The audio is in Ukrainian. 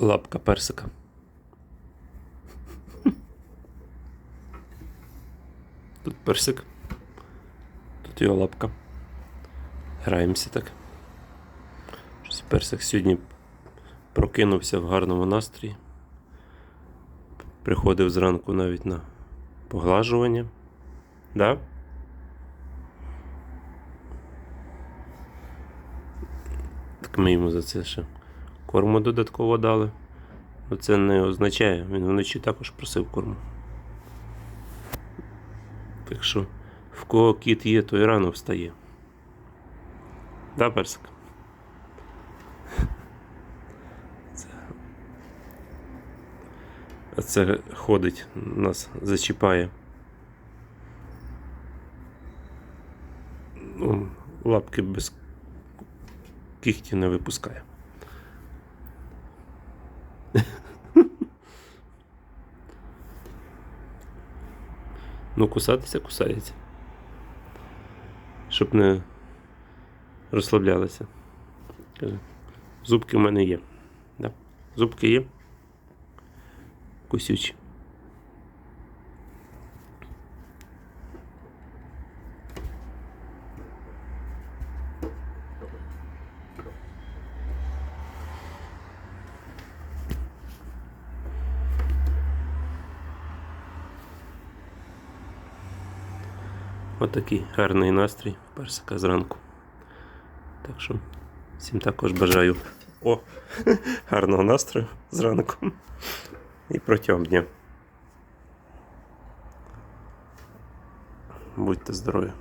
лапка персика. Тут персик. Тут його лапка. Граємося так. Щось персик сьогодні прокинувся в гарному настрої. Приходив зранку навіть на поглажування. Да? Так ми йому за це ще корму додатково дали. Ну це не означає, він вночі також просив корму. Так що, в кого кіт є, той рано встає. Да, персик? А це ходить, нас зачіпає. Ну, лапки без кіхті не випускає. Ну, кусатися, кусається. Щоб не розслаблялися. Зубки в мене є. Да. Зубки є. Кусючі. Отакий гарний настрій персика зранку. Так що всім також бажаю о, гарного настрою зранку і протягом дня. Будьте здорові!